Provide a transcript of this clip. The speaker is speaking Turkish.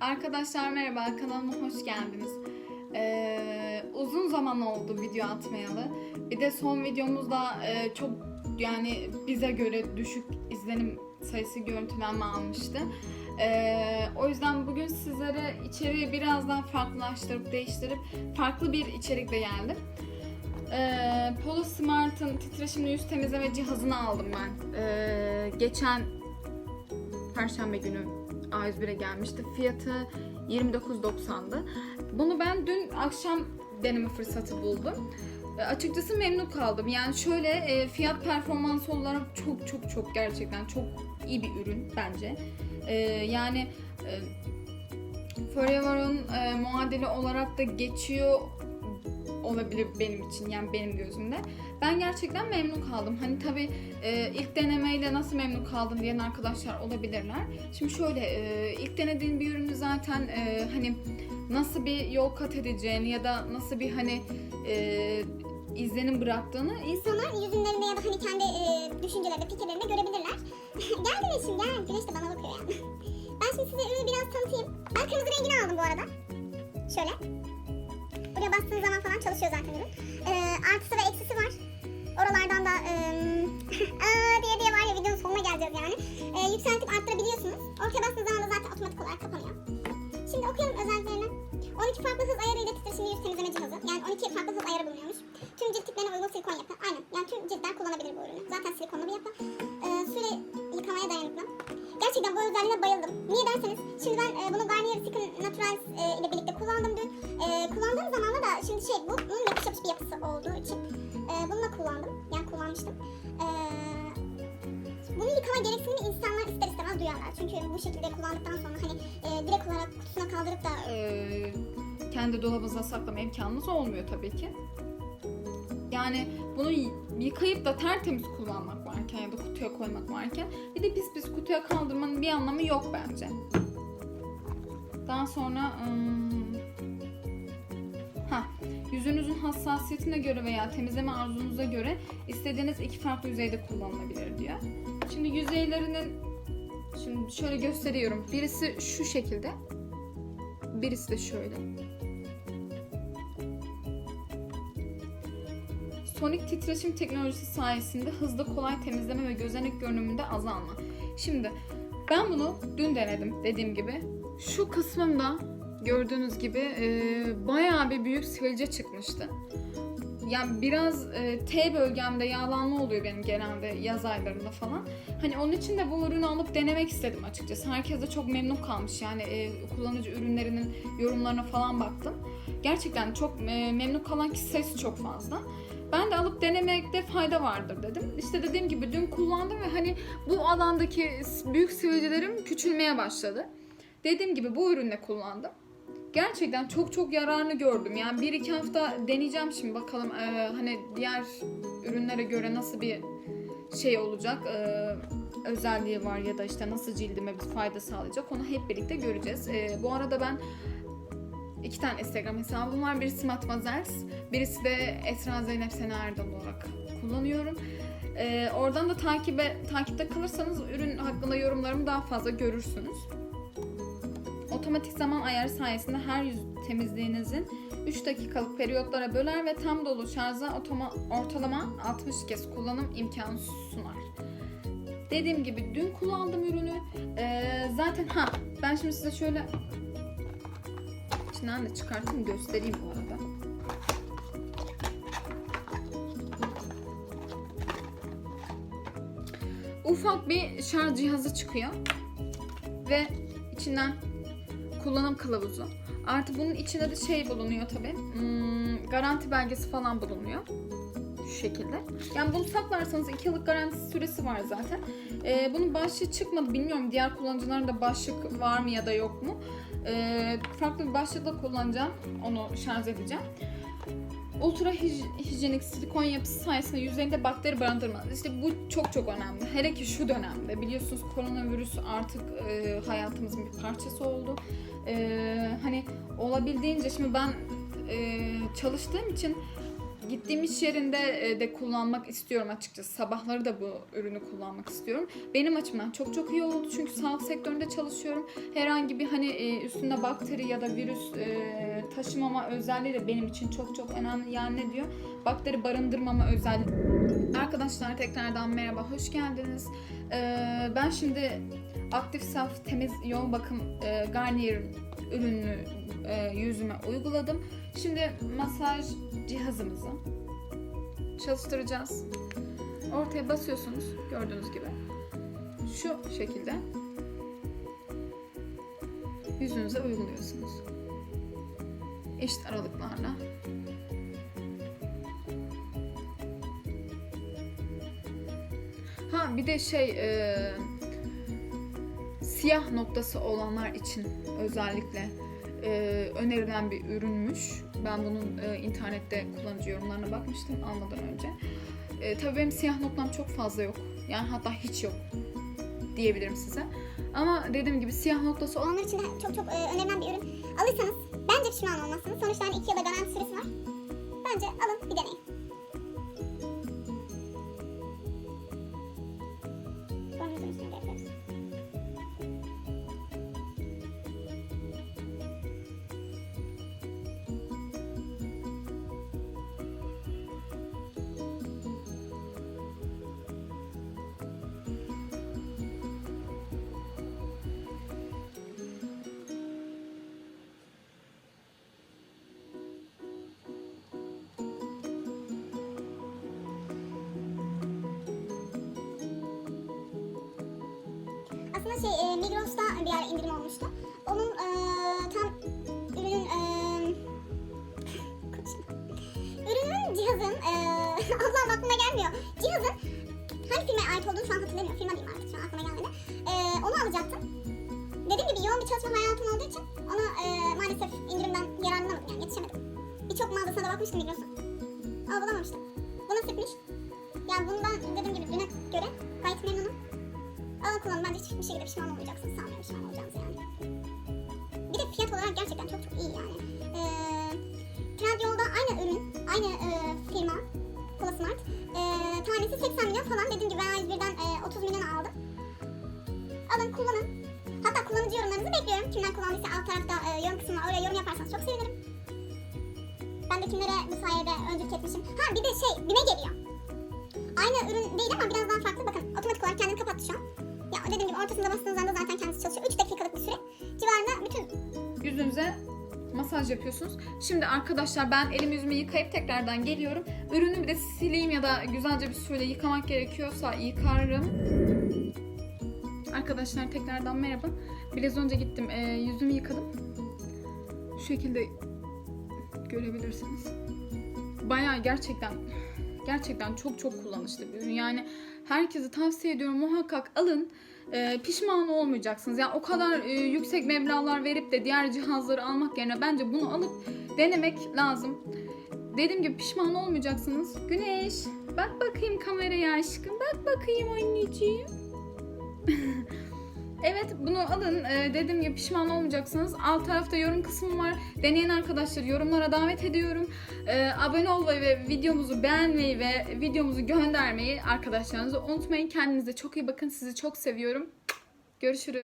Arkadaşlar merhaba, kanalıma hoş geldiniz. Ee, uzun zaman oldu video atmayalı. Bir de son videomuzda e, çok yani bize göre düşük izlenim sayısı görüntülenme almıştı. Ee, o yüzden bugün sizlere içeriği biraz daha farklılaştırıp değiştirip farklı bir içerikle geldim. Ee, Polo Smart'ın titreşimli yüz temizleme cihazını aldım ben. Ee, geçen Perşembe günü A101'e gelmişti. Fiyatı 29.90'dı. Bunu ben dün akşam deneme fırsatı buldum. E, açıkçası memnun kaldım. Yani şöyle e, fiyat performans olarak çok çok çok gerçekten çok iyi bir ürün bence. E, yani e, Forever'ın muadili olarak da geçiyor olabilir benim için yani benim gözümde. Ben gerçekten memnun kaldım. Hani tabii e, ilk denemeyle nasıl memnun kaldın diyen arkadaşlar olabilirler. Şimdi şöyle e, ilk denediğin bir ürünü zaten e, hani nasıl bir yol kat edeceğini ya da nasıl bir hani e, izlenim bıraktığını İnsanlar yüzünlerinde ya da hani kendi e, düşüncelerinde, fikirlerinde görebilirler. gel Güneş'im gel. Güneş de bana bakıyor yani. Ben şimdi size ürünü biraz tanıtayım. Ben kırmızı rengini aldım bu arada. Şöyle. Buraya bastığınız zaman falan çalışıyor zaten ürün. E, artısı ve eksisi var. Oralardan da e, aa diye diye var ya videonun sonuna geleceğiz yani. E, yükseltip arttırabiliyorsunuz. Ortaya bastığınız zaman da zaten otomatik olarak kapanıyor. Şimdi okuyalım özelliklerini. 12 farklı hız ayarıyla titreşimli yüz temizleme cihazı. Yani 12 farklı hız ayarı bulunuyormuş. Tüm cilt tiplerine uygun silikon yapı. Yani kullanmıştım. E, bunu yıkama gereksinimi insanlar ister istemez duyarlar. Çünkü bu şekilde kullandıktan sonra hani e, direkt olarak kutusuna kaldırıp da e, kendi dolabınıza saklama imkanınız olmuyor tabii ki. Yani bunu yıkayıp da tertemiz kullanmak varken ya da kutuya koymak varken bir de pis pis kutuya kaldırmanın bir anlamı yok bence. Daha sonra ha yüzünüzün hassasiyetine göre veya temizleme arzunuza göre istediğiniz iki farklı yüzeyde kullanılabilir diyor. Şimdi yüzeylerinin şimdi şöyle gösteriyorum. Birisi şu şekilde. Birisi de şöyle. Sonik titreşim teknolojisi sayesinde hızlı kolay temizleme ve gözenek görünümünde azalma. Şimdi ben bunu dün denedim dediğim gibi. Şu kısmımda gördüğünüz gibi e, bayağı bir büyük sivilce çıkmıştı. Yani biraz e, T bölgemde yağlanma oluyor benim genelde yaz aylarında falan. Hani onun için de bu ürünü alıp denemek istedim açıkçası. Herkes de çok memnun kalmış. Yani e, kullanıcı ürünlerinin yorumlarına falan baktım. Gerçekten çok e, memnun kalan kişi sayısı çok fazla. Ben de alıp denemekte fayda vardır dedim. İşte dediğim gibi dün kullandım ve hani bu alandaki büyük sivilcelerim küçülmeye başladı. Dediğim gibi bu ürünle kullandım. Gerçekten çok çok yararını gördüm. Yani bir iki hafta deneyeceğim şimdi bakalım e, hani diğer ürünlere göre nasıl bir şey olacak, e, özelliği var ya da işte nasıl cildime bir fayda sağlayacak onu hep birlikte göreceğiz. E, bu arada ben iki tane Instagram hesabım var. Birisi Matmazels, birisi de Esra Zeynep Sena Erdal olarak kullanıyorum. E, oradan da takibe takipte kalırsanız ürün hakkında yorumlarımı daha fazla görürsünüz. Otomatik zaman ayarı sayesinde her yüz temizliğinizin 3 dakikalık periyotlara böler ve tam dolu şarja ortalama 60 kez kullanım imkanı sunar. Dediğim gibi dün kullandım ürünü. Ee, zaten ha ben şimdi size şöyle içinden de çıkartayım göstereyim bu arada. Ufak bir şarj cihazı çıkıyor ve içinden kullanım kılavuzu. Artı bunun içinde de şey bulunuyor tabi. garanti belgesi falan bulunuyor. Şu şekilde. Yani bunu saklarsanız 2 yıllık garantisi süresi var zaten. Ee, bunun başlığı çıkmadı. Bilmiyorum diğer kullanıcıların da başlık var mı ya da yok mu. Ee, farklı bir başlıkla kullanacağım. Onu şarj edeceğim. Ultra hij- hijyenik silikon yapısı sayesinde yüzeyinde bakteri barındırmaz. İşte bu çok çok önemli. Hele ki şu dönemde biliyorsunuz koronavirüs artık e, hayatımızın bir parçası oldu. E, hani olabildiğince şimdi ben e, çalıştığım için gittiğim iş yerinde e, de kullanmak istiyorum açıkçası. Sabahları da bu ürünü kullanmak istiyorum. Benim açımdan çok çok iyi oldu çünkü sağlık sektöründe çalışıyorum. Herhangi bir hani e, üstünde bakteri ya da virüs e, taşımama özelliği de benim için çok çok önemli. Yani ne diyor? Bakteri barındırmama özelliği. Arkadaşlar tekrardan merhaba, hoş geldiniz. Ee, ben şimdi aktif saf temiz yoğun bakım e, Garnier ürününü e, yüzüme uyguladım. Şimdi masaj cihazımızı çalıştıracağız. Ortaya basıyorsunuz gördüğünüz gibi. Şu şekilde yüzünüze uyguluyorsunuz. Eşit aralıklarla. Bir de şey e, siyah noktası olanlar için özellikle e, önerilen bir ürünmüş. Ben bunun e, internette kullanıcı yorumlarına bakmıştım almadan önce. E, tabii benim siyah noktam çok fazla yok. Yani hatta hiç yok diyebilirim size. Ama dediğim gibi siyah noktası olan Onlar için de çok çok e, önerilen bir ürün. Alırsanız bence pişman olmazsınız. Sonuçta hani 2 yılda garanti süresi var. Bence alın bir deneyin. Şey e, Migros'ta bir ara indirim olmuştu. Onun e, tam ürünün e, ürünün cihazın e, Allah'ım aklıma gelmiyor. Cihazın hangi firmaya ait olduğunu şu an hatırlamıyorum. Firma diyeyim artık şu an aklıma gelmedi. E, onu alacaktım. Dediğim gibi yoğun bir çalışma hayatım olduğu için ona e, maalesef indirimden yararlanamadım yani yetişemedim. Birçok mağazasına da bakmıştım Migros'un. Ama bulamamıştım. Bu nasipmiş. Yani bundan dediğim gibi düne göre gayet memnunum. Alın kullanın bence hiçbir şekilde pişman olmayacaksınız. Sanmıyorum pişman olacağınızı yani. Bir de fiyat olarak gerçekten çok çok iyi yani. Ee, Trendyol'da aynı ürün, aynı e, firma, Polasmart. E, tanesi 80 milyon falan. Dediğim gibi ben A101'den e, 30 milyon aldım. Alın kullanın. Hatta kullanıcı yorumlarınızı bekliyorum. Kimden kullandıysa alt tarafta e, yorum kısmına oraya yorum yaparsanız çok sevinirim. Ben de kimlere bu sayede öncülük etmişim. Ha bir de şey, bime geliyor. Aynı ürün değil ama biraz daha farklı. Bakın otomatik olarak kendini kapattı şu an. Ya dediğim gibi ortasında bastığınız anda zaten kendisi çalışıyor. 3 dakikalık bir süre civarında bütün yüzünüze masaj yapıyorsunuz. Şimdi arkadaşlar ben elimi yüzümü yıkayıp tekrardan geliyorum. Ürünü bir de sileyim ya da güzelce bir suyla yıkamak gerekiyorsa yıkarım. Arkadaşlar tekrardan merhaba. Biraz önce gittim e, yüzümü yıkadım. Şu şekilde görebilirsiniz. Bayağı gerçekten gerçekten çok çok kullanışlı bir ürün. Yani herkese tavsiye ediyorum muhakkak alın. Ee, pişman olmayacaksınız. Yani o kadar e, yüksek meblağlar verip de diğer cihazları almak yerine bence bunu alıp denemek lazım. Dediğim gibi pişman olmayacaksınız. Güneş, bak bakayım kameraya aşkım. Bak bakayım anneciğim. Evet bunu alın. Ee, dediğim gibi pişman olmayacaksınız. Alt tarafta yorum kısmı var. Deneyen arkadaşları yorumlara davet ediyorum. Ee, abone olmayı ve videomuzu beğenmeyi ve videomuzu göndermeyi arkadaşlarınıza unutmayın. Kendinize çok iyi bakın. Sizi çok seviyorum. Görüşürüz.